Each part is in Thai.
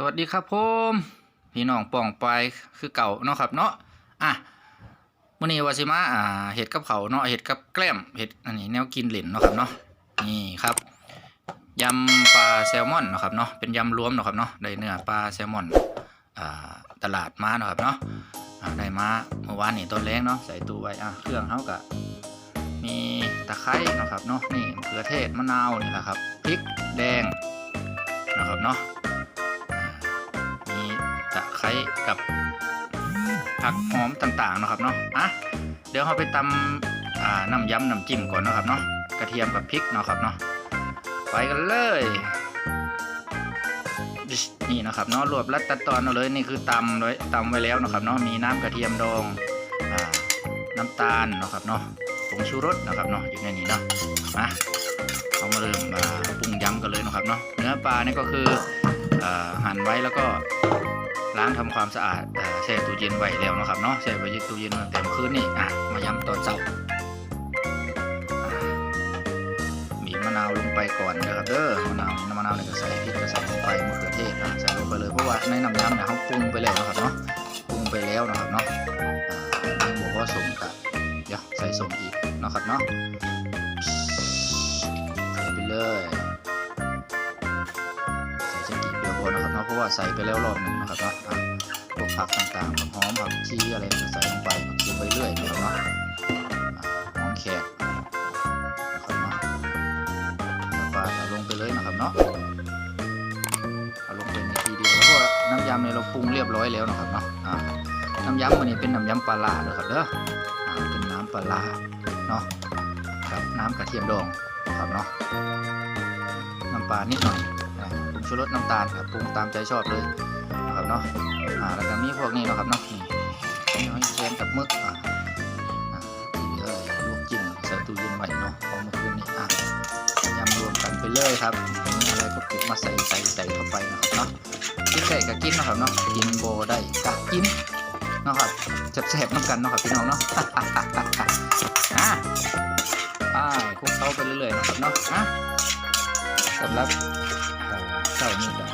สวัสดีครับผมพี่น้องป่องไปายคือเก่าเนาะครับเนาะอะมื้อนี้วาสิมาอ่าเห็ดกับเขาเนาะเห็ดกับแกล้มเห็ดอันนี้แนวกินเหลนเนาะครับเนาะนี่ครับยำปลาแซลมอนเนาะครับเนาะเป็นยำรวมเนาะครับเนาะได้เนื้อปลาแซลมอนอ่าตลาดมาเนาะครับเนาะอ่าได้มาเมื่อวานนี่ต้นแรงเนาะใส่ตู้ไว้อะเครื่องเฮาก็มีตะไคร้เนาะครับเนาะนี่มะเขือเทศมะนาวนี่แหละครับพริกแดงเนาะครับเนาะ กับผักหอมต่างๆเนาะครับเนาะอะเดี๋ยวเราไปตำอ่าน้ำยำน้ำจิ้มก่อนเนาะครับเนาะกระเทียมกับพริกเนาะครับเนาะไปกันเลยดิชนี่เนาะครับเนาะรวบรัดตัดตอนเอาเลยนี่คือตำไว้ตำไว้แล้วเนาะครับเนาะมีน้ำกระเทียมดองอ่าน้ำตาลเนาะครับเนาะผงชูรสเนาะครับเนาะอยู่ในนี้เนาะมาเอามาเริ่มมาปรุงยำกันเลยเนาะครับเนาะเนื้อปลานี่ก็คือเอ่อหั่นไว้แล้วก็ ล้างทำความสะอาดแช่ตู้เย็นไว้แล้วนะครับเนาะแช่ไว้ตู้เย็นตั้งแต่เมื่อคืนนี่อะมาย้ำตอนเช้ามีมะนาวลงไปก่อนนะครับเด้อมะนาวน้ำมะนาวเนี่ยก็ใส่พริกก็ใส่ลงไปมะเขือเทศนะใส่ลงไปเลยเพราะว่าในน้ำยำเนี่ยเขาปรุงไปแล้ว ใส่ไปแล้วรอบหนึ่งนะครับเนาะพวกผักต่างๆผักหอมผักชีอะไรใส่ลงไปผักไปเรื่อยนะครับเนาะหอมแขกนะครับเนาะแล้วปลาใส่ลงไปเลยนะครับเนาะเอาลงไปในทีเดียวแล้วก็น้ำยำเนี่ยเราปรุงเรียบร้อยแล้วนะครับเนาะน้ำยำวันนี้เป็นน้ำยำปลาล่านะครับเด้อเป็นน้ำปลาลาเนาะกับน้ำกระเทียมดองนะครับเนาะน้ำปลานิดหน่อย ชูรสน้ำตาลครับปรุงตามใจชอบเลยนะครับเนาะอ่าแล้วก็มีพวกนี้เนาะครับเนาะนี่นี่หอยแครงกับมึกอ่าอ่าที่เหลือลวกจิ้มใส่ตู้เย็นไว้เนาะพอเมื่อคืนนี้อะยำรวมกันไปเลยครับมีอะไรก็เก็บมาใส่ใส่ใส่เข้าไปนะครับเนาะกินได้ก็กินเนาะครับเนาะกินโบได้ก็กินเนาะครับแซ่บๆน้ำกันเนาะครับพี่น้องเนาะอะไปคุกเคล้าไปเรื่อยๆนะครับเนาะอะสำหรับ เอ่อเจ้านี่ก็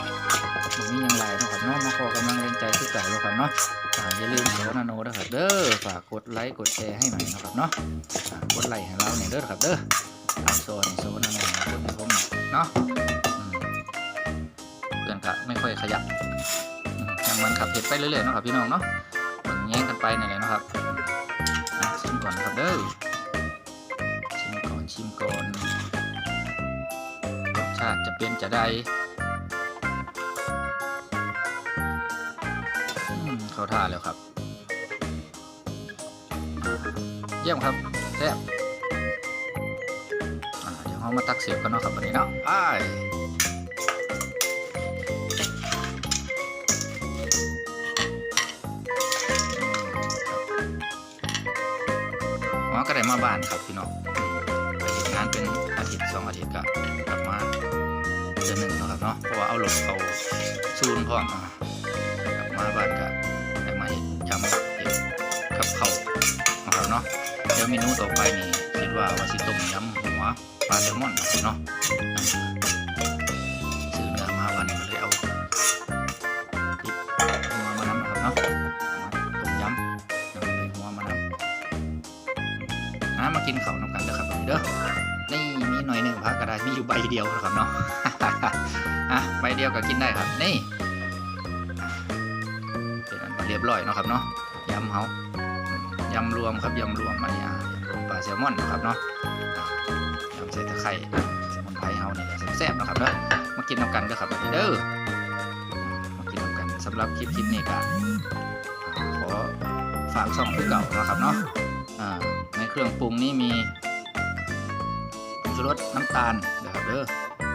บ่มียังไรเนาะครับเนาะมาขอกำลังแรงใจที่เก่าแล้วครับเนาะอ่าอย่าลืมโซนาโนด้วยครับเด้อฝากกดไลค์กดแชร์ให้หน่อยนะครับเนาะกดไลค์ให้เราเนี่ยเด้อครับเด้อเอาโซนโซนาโนกดให้ผมเนาะเพื่อนก็ไม่ค่อยขยับอืมยังมันขับเห็ดไปเรื่อยๆนะครับพี่น้องเนาะแย่งกันไปนี่นแหละนะครับชิมก่อนนะครับเด้อชิมก่อนชิมก่อนรสชาติจะเป็นจะได้ เข้าท่าแล้วครับ เยี่ยมครับแซ่บเดี๋ยวเรามาตักเสียบกันเนาะครับวันนี้เนาะไปอืมครับอ๋อก็ได้มาบ้านครับพี่น้องไปเห็นงานเป็นอาทิตย์สองอาทิตย์ก็กลับมาเดือนหนึ่งนะครับเนาะเพราะว่าเอาหลบเอาซูนพร้อมอะกลับมาบ้านก็ไเนาะเดี๋ยวเมนูต่อไปนี่คิดว่าว่าสิต้มยำหัวปลาแซลมอนเนาะซื้อเนื้อมาวันก็เลยเอาพริกหัวมาน้ำนะครับเนาะมาต้มยำเอาไปหัวมาน้ำอะมากินข้าวนำกันเด้อครับเด้อนี่มีหน่อยหนึ่งพักก็ได้มีอยู่ใบเดียวนะครับเนาะอะใบเดียวก็กินได้ครับนี่เป็นอันเรียบร้อยเนาะครับเนาะยำเขา ยำรวมครับยำรวมอันนี้อะยำรวมปลาแซลมอนนะครับเนาะยำใส่ตะไคร้สมุนไพรเฮานี่แหละแซ่บๆนะครับเนาะมากินน้ำกันเด้อครับเด้อมากินน้ำกันสำหรับคลิปคลิปนี้ก็ขอฝากช่องคือเก่านะครับเนาะในเครื่องปรุงนี้มีผงชูรสน้ำตาลนะครับเด้อ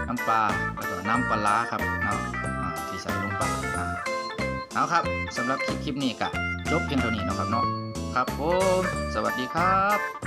น้ำปลาแล้วก็น้ำปลาร้าครับเนาะที่ใส่ลงไปเอาครับสำหรับคลิปคลิปนี้ก็จบเพียงเท่านี้นะครับเนาะ ครับผม สวัสดีครับ